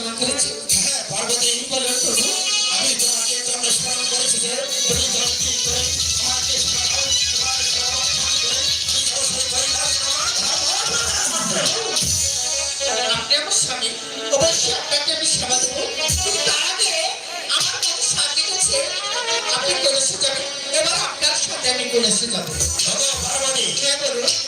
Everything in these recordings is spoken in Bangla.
প্রার্থনা করেছি। হ্যাঁ পার্বতী বলুন প্রভু আমি তোমাকে জন্ম স্মরণ করেছি যে তুমি করে আমাকে কৈলাস আপনি আমার স্বামী। অবশ্যই আপনাকে আমি সেবা দেবো। কিন্তু তার আগে আমার কাছে সাথে গেছে আপনি কলেজে যাবেন এবার আপনার সাথে আমি কলেজে যাব পার্বতী। হ্যাঁ বলুন।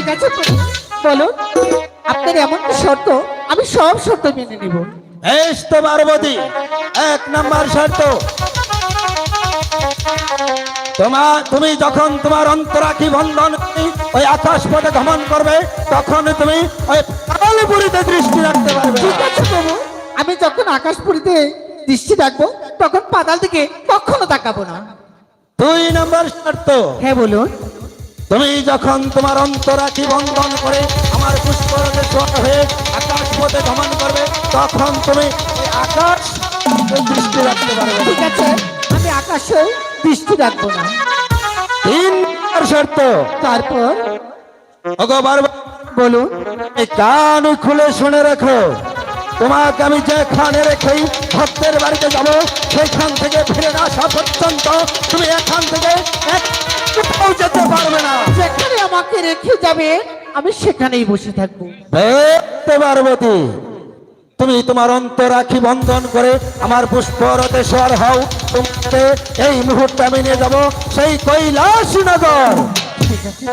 ঠিক আছে বলুন আপনার এমন শর্ত? আমি সব শর্ত মেনে নিব। বেশ তো পার্বতী এক নাম্বার শর্ত। তোমার তুমি যখন তোমার অন্তরাখি বন্ধন ওই আকাশ পথে ভ্রমণ করবে তখন তুমি ওই পাগলপুরীতে দৃষ্টি রাখতে পারবে। ঠিক আছে প্রভু আমি যখন আকাশপুরীতে দৃষ্টি রাখব তখন পাতাল দিকে কখনো তাকাবো না। দুই নম্বর শর্ত। হ্যাঁ বলুন। তুমি যখন তোমার অন্তরাখি বন্ধন করে আমার পুষ্পরথে ছোট হয়ে আকাশ পথে ভ্রমণ করবে তখন তুমি আকাশ দৃষ্টি রাখতে পারবে। ঠিক আছে আমি আকাশেও দৃষ্টি রাখব না। তিন শর্ত। তারপর? বলুন। এই কান খুলে শুনে রাখো। তোমাকে আমি যেখানে রেখেই ভক্তের বাড়িতে যাব সেখান থেকে ফিরে না আসা পর্যন্ত তুমি এখান থেকে কোথাও যেতে পারবে না। যেখানে আমাকে রেখে যাবে আমি সেখানেই বসে থাকব। পার্বতী তুমি তোমার অন্তরাখি বন্ধন করে আমার পুষ্পরতে স্বর হও। তোমাকে এই মুহূর্তে আমি নিয়ে যাব সেই কৈলাস নগর ঠিক আছে।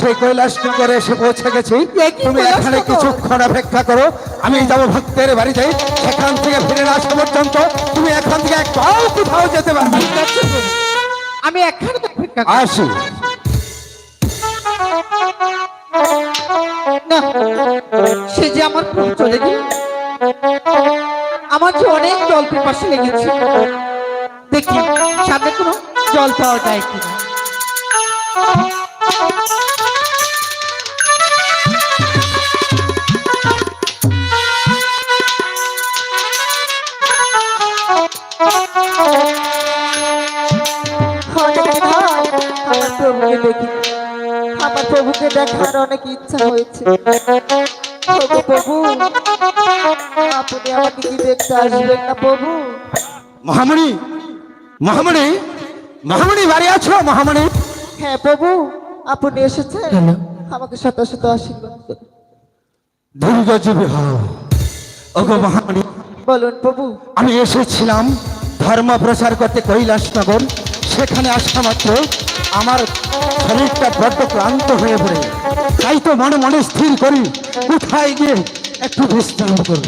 সেই কৈলাস নগরে এসে পৌঁছে গেছি। তুমি এখানে? কিছুক্ষণ অপেক্ষা করো আমি যাব ভক্তের বাড়িতে। সেখান থেকে ফিরে আসা পর্যন্ত তুমি এখান থেকে একটাও কোথাও যেতে পারবে আমি অপেক্ষা আসি। না সে যে আমার চলে গেল। আমার যে অনেক জল পিপাসে লেগেছে। দেখি সামনে কোনো জল পাওয়া যায় কিনা। দেখার অনেক ইচ্ছা হয়েছে। প্রভু আপনি আমাকে কি দেখতে আসবেন না প্রভু? মহামণি মহামণি মহামণি বাড়ি আছো মহামণি? হ্যাঁ প্রভু আপনি এসেছেন। আমাকে শত শত আশীর্বাদ। দুর্গজীবী হও। ওগো মহামণি বলুন প্রভু। আমি এসেছিলাম ধর্ম প্রচার করতে কৈলাসনগর। সেখানে আসা মাত্র আমার শরীরটা বড্ড ক্লান্ত হয়ে পড়ে। তাই তো মনে মনে স্থির করি কোথায় গিয়ে একটু বিশ্রাম করব?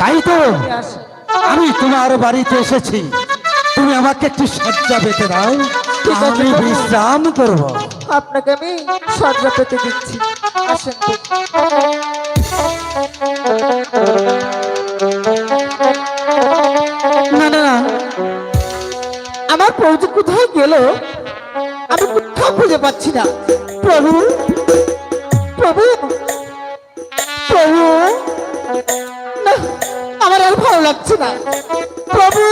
তাই তো আমি তোমার বাড়িতে এসেছি। তুমি আমাকে একটু সজ্জা পেতে দাও। আমি বিশ্রাম করব। আপনাকে আমি সজ্জা পেতে দিচ্ছি। আসেন। না না। আমার প্রভু কোথায় গেল? আমি কোথাও খুঁজে পাচ্ছি না। প্রভু? প্রভু? প্রভু? আমার আর ভালো লাগছে না। প্রভু।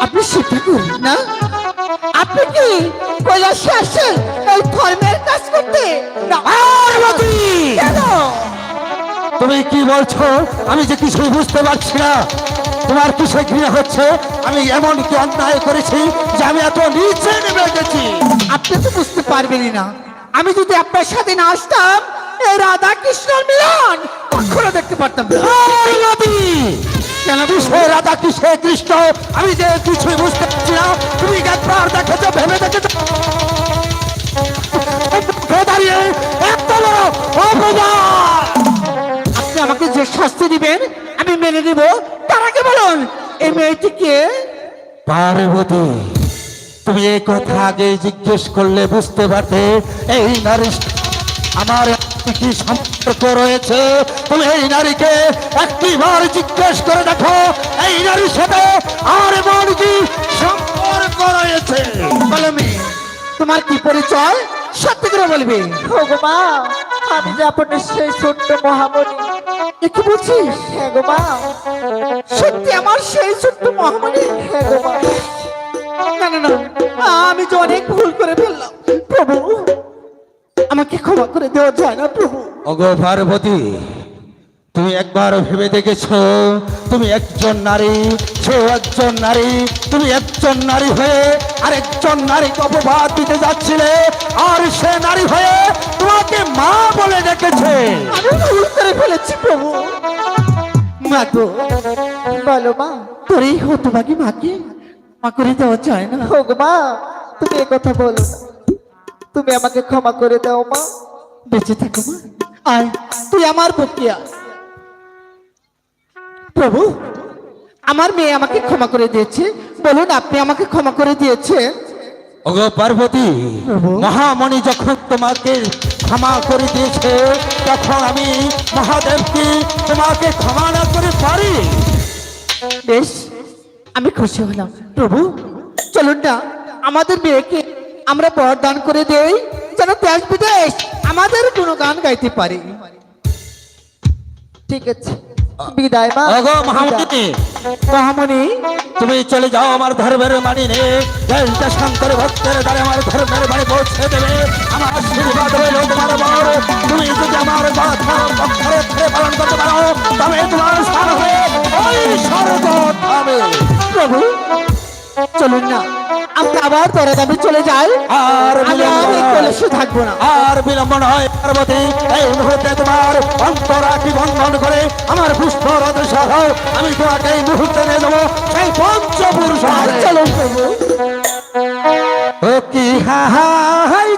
আপনি ঠাকুর না? আপনি কি কৈলাসে আসেন এই ধর্মের কাজ করতে? না। পার্বতী! তুমি কি বলছো? আমি যে কিছুই বুঝতে পারছি না। তোমার কিসে ঘৃণা হচ্ছে? আমি এমন কি অন্যায় করেছি যে আমি এত নিচে নেমে গেছি আপনি তো বুঝতে পারবেনই না। আমি যদি আপনার সাথে না আসতাম এই রাধা কৃষ্ণর মিলন কখনো দেখতে পারতাম! কেন কিসে রাধা কিসে কৃষ্ণ। আমি যে কিছুই বুঝতে পারছি না তুমি একবার দেখেছ ভেবে দেখেছ? দাঁড়িয়ে এত বড় অপমান! আমাকে যে শাস্তি দিবেন, আমি মেনে নিব। তার আগে বলুন, এই মেয়েটিকে পার্বতী, তুমি এই কথা আগে জিজ্ঞেস করলে বুঝতে পারতে, এই নারী আমার কি সম্পর্ক রয়েছে? তুমি এই নারীকে একটিবার জিজ্ঞেস করে দেখো, এই নারীর সাথে আর এমন কি সম্পর্ক রয়েছে? বলো তোমার কি পরিচয়? সত্যি করে বলবি। মা আমি যে সেই ছোট্ট মহামণি। কি বলছিস? হ্যাঁ গো মা। সত্যি আমার সেই ছোট্ট মহামণি? হ্যাঁ গো মা। না না না। আমি যে অনেক ভুল করে ফেললাম প্রভু আমাকে ক্ষমা করে দেওয়া যায় না প্রভু। ওগো পার্বতী তুমি একবার ভেবে দেখেছ তুমি একজন নারী সেও একজন নারী তুমি একজন নারী হয়ে আর একজন নারীকে অপবাদ দিতে যাচ্ছিলে আর সে নারী হয়ে ডেকেছে আমি ভুল করে ফেলেছি প্রভু। মা গো বলো মা তোর এই হতভাগী মাকে মা করে দেওয়া যায় না? হোক মা তুমি কথা বলো না। তুমি আমাকে ক্ষমা করে দাও মা। বেঁচে থাকো মা। আয় তুই আমার পক্ষে প্রভু আমার মেয়ে আমাকে ক্ষমা করে দিয়েছে। বলুন আপনি আমাকে ক্ষমা করে দিয়েছে ওগো পার্বতী প্রভু। মহামণি যখন তোমাকে ক্ষমা করে দিয়েছে। তখন আমি মহাদেবকে তোমাকে ক্ষমা না করে পারি, বেশ, আমি খুশি হলাম। প্রভু, চলুন না, আমাদের মেয়েকে আমরা বরদান করে দেই। যেন দেশ বিদেশ আমাদের কোনো গান গাইতে পারি। ঠিক আছে। বিদায় মা ওগো মহামণি মহামণি তুমি চলে যাও আমার ধর্মের মানি নে দেশটা শঙ্কর ভক্তের দ্বারা আমার ধর্মের বাড়ি পৌঁছে দেবে। আমার আশীর্বাদ রইল তোমার বর। তুমি যদি আমার কথা অক্ষরে অক্ষরে পালন করতে পারো তবে তোমার স্থান হয়ে ওই স্বর্গ ধামে। প্রভু চলুন না। আমরা পরে আমি চলে যাই। আর আমি আর। কলসে থাকব না। আর বিলম্ব নয় পার্বতী এই মুহূর্তে তোমার অন্তরাটি বন্ধন করে আমার পুষ্প রথ সহ আমি তোমাকে এই মুহূর্তে নিয়ে দেবো সেই পঞ্চপুরুষ চলো। প্রভু ও কি হাই